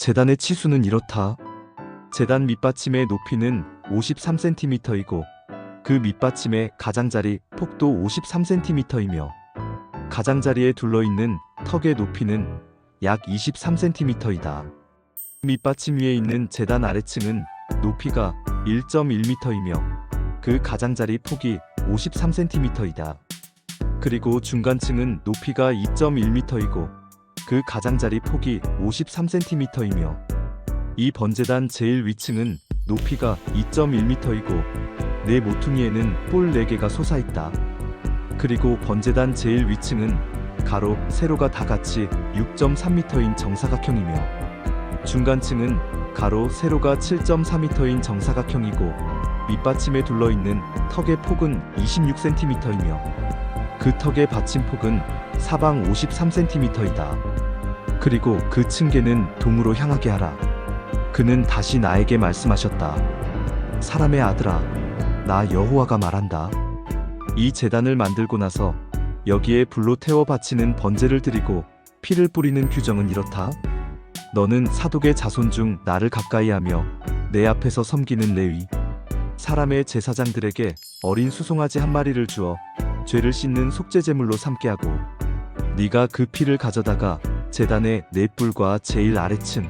재단의 치수는 이렇다. 재단 밑받침의 높이는 53cm이고 그 밑받침의 가장자리 폭도 53cm이며 가장자리에 둘러있는 턱의 높이는 약 23cm이다. 밑받침 위에 있는 재단 아래층은 높이가 1.1m이며 그 가장자리 폭이 53cm이다. 그리고 중간층은 높이가 2.1m이고 그 가장자리 폭이 53cm이며 이 번제단 제일 위층은 높이가 2.1m이고 내 모퉁이에는 뿔 4개가 솟아있다. 그리고 번제단 제일 위층은 가로, 세로가 다 같이 6.3m인 정사각형이며 중간층은 가로, 세로가 7.4m인 정사각형이고 밑받침에 둘러있는 턱의 폭은 26cm이며 그 턱의 받침폭은 사방 53cm이다. 그리고 그 층계는 동으로 향하게 하라. 그는 다시 나에게 말씀하셨다. 사람의 아들아, 나 여호와가 말한다. 이 재단을 만들고 나서 여기에 불로 태워 바치는 번제를 드리고 피를 뿌리는 규정은 이렇다. 너는 사독의 자손 중 나를 가까이하며 내 앞에서 섬기는 레위 사람의 제사장들에게 어린 수송아지 한 마리를 주어 죄를 씻는 속죄 제물로 삼게 하고 네가 그 피를 가져다가 제단의 네 뿔과 제일 아래층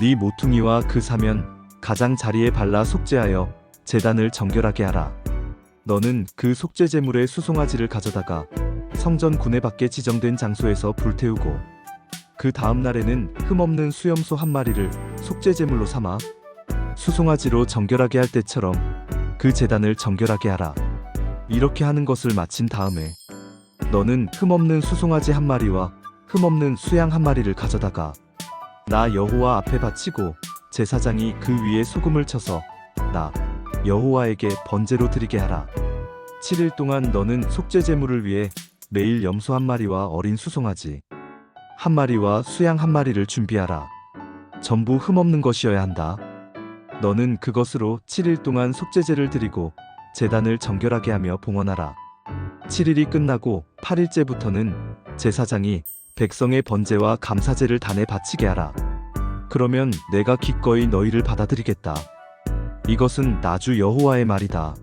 네 모퉁이와 그 사면 가장 자리에 발라 속죄하여 제단을 정결하게 하라. 너는 그 속죄 제물의 수송아지를 가져다가 성전 구내 밖에 지정된 장소에서 불태우고 그 다음 날에는 흠없는 수염소 한 마리를 속죄 제물로 삼아 수송아지로 정결하게 할 때처럼 그 제단을 정결하게 하라. 이렇게 하는 것을 마친 다음에 너는 흠없는 수송아지 한 마리와 흠없는 수양 한 마리를 가져다가 나 여호와 앞에 바치고 제사장이 그 위에 소금을 쳐서 나 여호와에게 번제로 드리게 하라. 7일 동안 너는 속죄 제물을 위해 매일 염소 한 마리와 어린 수송아지 한 마리와 수양 한 마리를 준비하라. 전부 흠없는 것이어야 한다. 너는 그것으로 7일 동안 속죄제를 드리고 제단을 정결하게 하며 봉헌하라. 7일이 끝나고 8일째부터는 제사장이 백성의 번제와 감사제를 단에 바치게 하라. 그러면 내가 기꺼이 너희를 받아들이겠다. 이것은 나주 여호와의 말이다.